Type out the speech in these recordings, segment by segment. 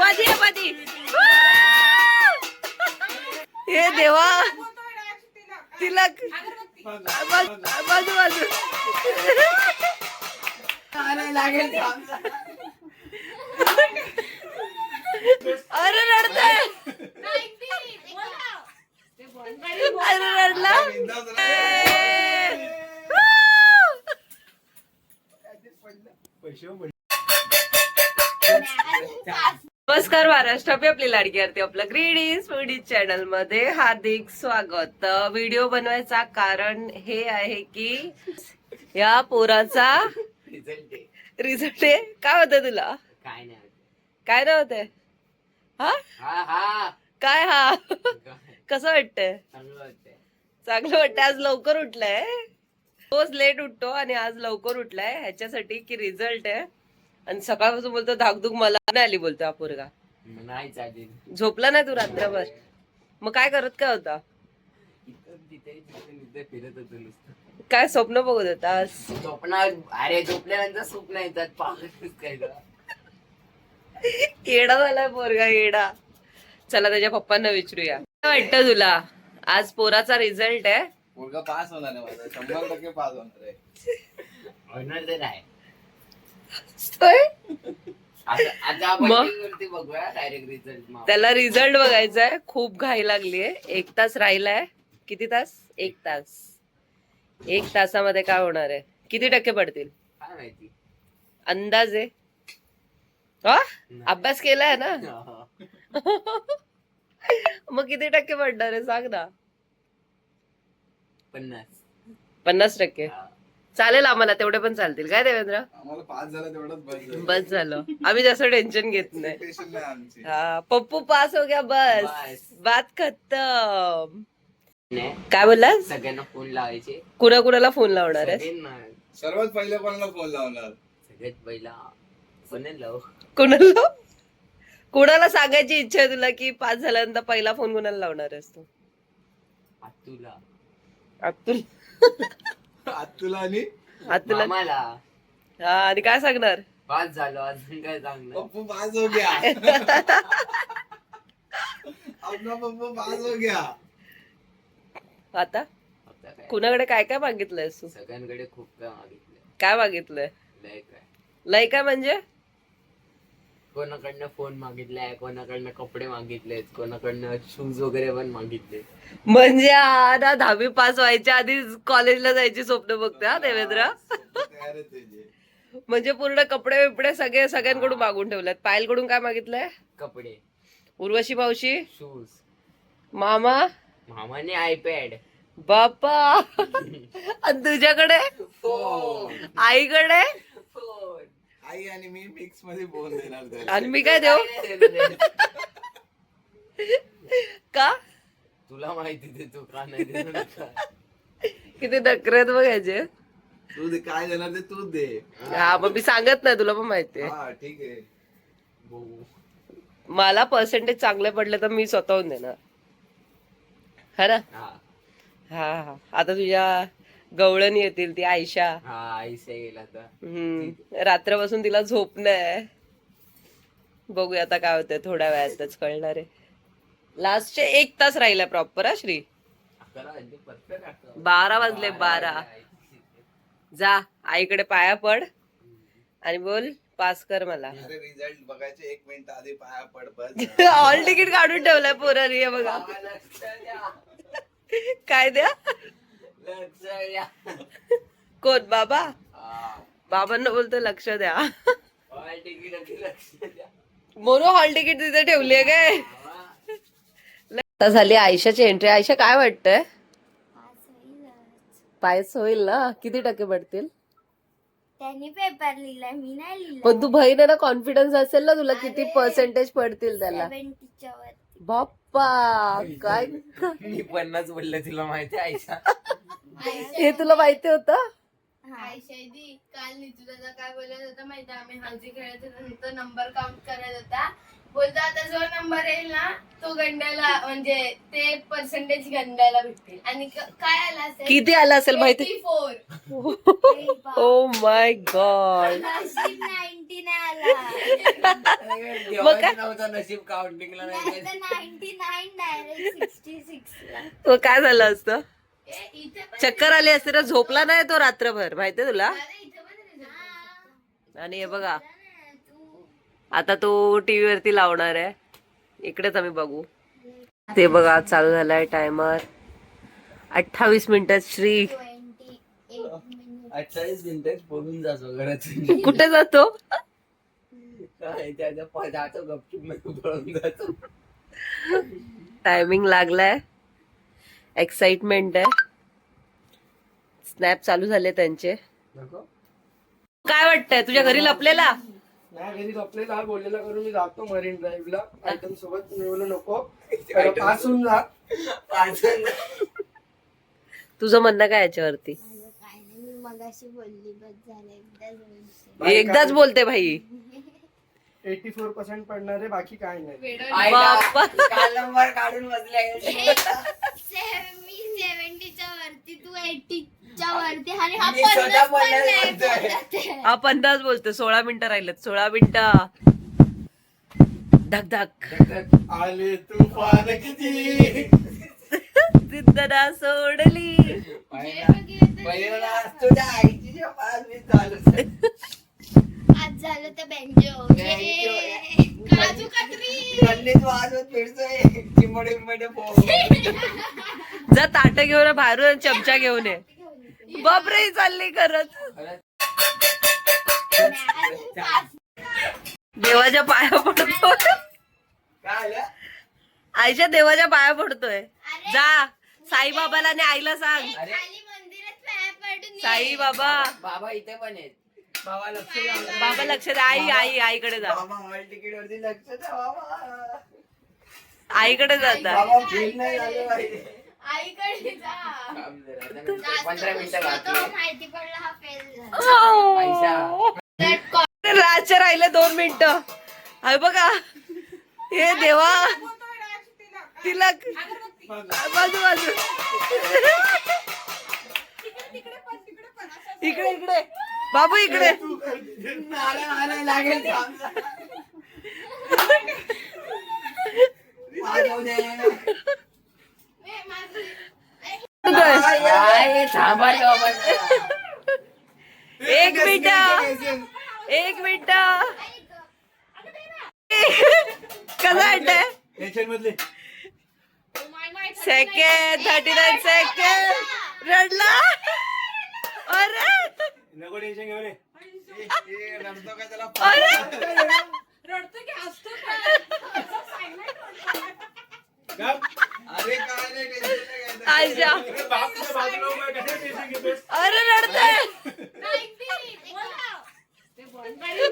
आहे, मधी. हे देवा. तिलक. बाजू बाजू. बाजू अरे महाराष्ट्र आपली लाडकी आरती आपलं ग्रीडी फूडी चॅनलमध्ये हार्दिक स्वागत. व्हिडिओ बनवायचा कारण हे आहे की या पोराचा रिझल्ट आहे. काय होतं तुला? काय नाही होत. काय नाही होतंय हा? हा हा. काय हा? कसं वाटतंय? चांगलं वाटतंय. आज लवकर उठलाय. रोज लेट उठतो आणि आज लवकर उठलाय. ह्याच्यासाठी की रिझल्ट आहे. आणि सकाळपासून बोलतो धाकधूक मला नाही आली बोलतो हा पोरगा. नाही चालेल. झोपला नाही तू रात्रभर? मग काय करत काय होता? इथं तिथे तिथे तिथे फिरत होतो नुसतं. काय स्वप्न बघत होतास? स्वप्नात अरे झोपल्यानंतर स्वप्न येतात. पाहतच काय का येडा झालाय पोरगा येडा. चला त्याच्या पप्पांना विचारूया. काय वाटतं तुला? आज पोराचा रिझल्ट आहे. मुलगा पास होणार आहे माझा. शंभर टक्के पास होणार आहे. होणार तर होय? त्याला रिझल्ट बघायचा आहे खूप घाई लागलीये. एक तास राहिलाय. किती तास? एक तास. एक तासामध्ये काय होणार आहे? किती टक्के पडतील? अंदाज आहे. हा? अभ्यास केलाय ना? मग किती टक्के पडणार आहे? सांग ना. पन्नास. पन्नास टक्के. हा. चालेल आम्हाला तेवढे पण चालतील. काय देवेंद्र? आम्हाला पास झाला तेवढंच बस झालं. बस झालं. आम्ही जास्त टेन्शन घेत नाही. Expectation नाही आमची. हा पप्पू पास हो गया बस. बात खत्म. नाही. काय बोललास? सगळ्यांना फोन लावायचे. कुणा कुणाला फोन लावणार आहे सर्वात पहिले कोणाला फोन लावणार? सगळ्यात पहिला फोन लाव कुणाला? कुणाला सांगायची इच्छा आहे तुला की पास झाल्यानंतर पहिला फोन कुणाला लावणार आहेस तू? तुला अतुल. आणि मामाला. हा आणि काय सांगणार? पास झालो अजून काय सांगणार? पप्पू पास हो गया. अपना पप्पू पास हो गया. आता? आता काय? कुणाकडे काय काय मागितलंयस तू? सगळ्यांकडे खूप काय मागितलं काय मागितलंय? लय काय. लय काय म्हणजे? कोणाकडनं फोन मागितलाय कोणाकडनं कपडे मागितलेत कोणाकडनं शूज वगैरे पण मागितले म्हणजे ना दहावी पास व्हायच्या आधी कॉलेजला जायची स्वप्न बघते हा देवेंद्र. म्हणजे पूर्ण कपडे बिपडे सगळे सगळ्यांकडून मागून ठेवलेत. पायलकडून काय मागितलंय? कपडे. उर्वशी मावशी? शूज मामा? मामाने आयपॅड बापा आणि तुझ्याकडे? आईकडे? फोन आई आणि मी मिक्समध्ये फोन देणार त्याला. आणि मी काय देऊ? का? तुला माहिती ते तू का नाही देणार का? किती नखरेत बघायचे तू दे काय देणार ते तू दे. हा मग मी सांगत नाही तुला पण माहितीये हा ठीक आहे. बघू. मला पर्सेंटेज चांगले पडले तर मी स्वतःहून देणार. हा ना हा. हा हा. आता तुझ्या गवळण येतील ती आयशा. हा आईस गेला आता. हम्म. रात्रपासून तिला झोप नाही बघूया आता काय होतंय थोड्या वेळातच कळणार आहे. लास्टचे एक तास राहिला प्रॉपर हा श्री? अकरा वाजले परफेक्ट अकरा बारा वाजले बारा. जा आईकडे पाया पड आणि बोल पास कर मला. अरे रिझल्ट बघायचे एक मिनिट आधी पाया पड बस. हॉल तिकीट काढून ठेवलंय पोरांनी हे बघा. काय द्या? कोण बाबा. बाबांना बोलतो लक्ष द्या. मोनो हॉल तिकीट तिथे ठेवली आहे काय? हा. आता झाली आयशाची एंट्री आयशा काय वाटतंय? पायच होईल ना. किती टक्के पडतील? त्यांनी पेपर लिहिलाय मी नाही लिहिला. पण तू बहीण ना कॉन्फिडन्स असेल ना तुला किती पर्सेंटेज पडतील त्याला? बाप्पा काय? मी पन्नास बोलले तुला माहिती आहे आयशा? हे तुला माहिती होतं? आयशादी काल नितू दादा काय बोलत होता माहिती आम्ही खेळत होतो नंबर काउंट करत होता. बोलतो आता जो नंबर येईल ना तो गंड्याला म्हणजे ते पर्सेंटेज गंड्याला भेटतील. आणि क- काय आला असेल? किती आला असेल माहिती? Four oh my god ninety नाही आला. देवाचं नव्हतं नशीब काउंटिंगला नाही ninety nine direct sixty six तो काय झालं असतं? चक्कर आली असते झोपला नाही तो रात्रभर माहितीये तुला. आणि हे बघा आता तो टीव्ही वरती लावणार आहे. इकडेच आम्ही बघू. ते बघा चालू झालाय टायमर अठ्ठावीस मिनिटात श्री. मिनिट अठ्ठावीस मिनिटात पळून जातो? घरातून कुठे जातो जातो. टायमिंग लागलाय. एक्साइटमेंट आहे. स्नॅप चालू झाले त्यांचे. नको. काय वाटतंय? तुझ्या घरी लपलेला? नाही घरी झोपलेला बोललेला करून मी जातो मरीन ड्राईव्हला. आयटम सोबत मिळवलं नको. तर पासून जा. पाचन तुझं म्हणणं काय याच्यावरती? माझं काय नाही मी मगाशी बोलली बस झालं एकदा बोलते. एकदाच बोलते भाई. एटी फोर पर्सेंट पडणार आहे बाकी काय नाही. बाप्पा. नंबर काढून बसले मी सेव्हन्टीच्या वरती तू एटीच्या वरती आणि हा मी स्वतः पन्नास पण पन्नास नाही बोलतोय. बोलत आहे. हा पंधराच बोलतो सोळा मिनिटं राहिलेत सोळा मिनिटं. धक धक. आले तुफान किती? जिद्दना सोडली. पहिल्यांदा तुझ्या आईची पाच चालू आज झालं तर बेंजो. काजू कतरी. गल्लीत वाजवत फिरतोय. चिमडे बिमडे जा ताट घेऊन बाहेरून चमचा घेऊन ये. बापरे ही चालली करत देवाच्या पाया आलं आईच्या देवाच्या पाया पडतोय. जा साईबाबाला आणि आईला सांग. अरे खाली मंदिरात पाया पडून ये. साई बाबा. बाबा इथे पण आहेत. बाबा लक्ष द्या. आई आई आईकडे जा. आईकडे जाता आईकडे हा रातच्या राहिले दोन मिनिट. अरे बघा. हे देवा. तिला बाजू बाजू इकडे इकडे. बाबू इकडे नारा नारा लागेल थांब जरा. वाजवू दे. काय थांबा रे बाबा जरा. एक मिनिट एक मिनिट कसं वाटतंय सेकंड थर्टी नाईन सेकंड रडला अरे नको टेन्शन घेऊ रे ए, रडतो का त्याला अरे अरे काय नाही टेन्शन नाही घ्यायचं. आयशा बाप तुझ्या बाजूला उभा आहे, कशाला टेन्शन घेतोस अरे रडतोय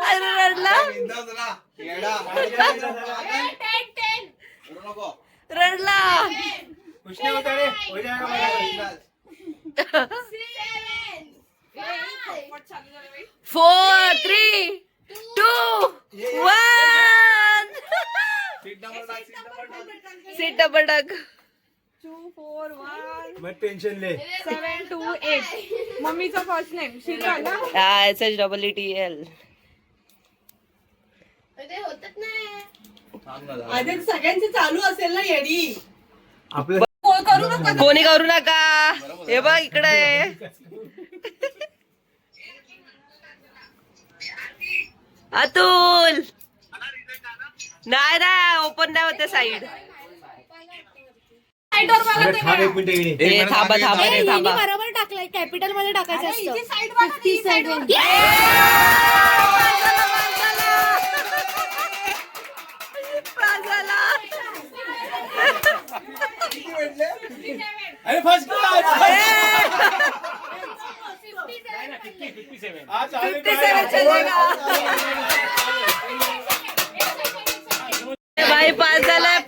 अरे रडला राहा. येडा नको. रडला खुश नाही होता रे हो जाएगा मला. बिंदास. Four three two one seat double टाक. सीट डबल टाक मग टेन्शन ले. सेवन टू एट मम्मीचा फर्स्ट नेम शिल्पा ना. S H double E T L होतच नाही. थांब ना जरा. आधी सगळ्यांची चालू असेल ना येडी. आपलं करू नका? कोणी करू नका? हे बघ इकडे अतुल! नाही नाही ओपन नाही होते साईड. ए थांबा थांबा रे थांबा बरोबर टाकलंय कॅपिटलमध्ये टाकायचं असतं. अरे फर्स्ट हा चालेल बायपास झालाय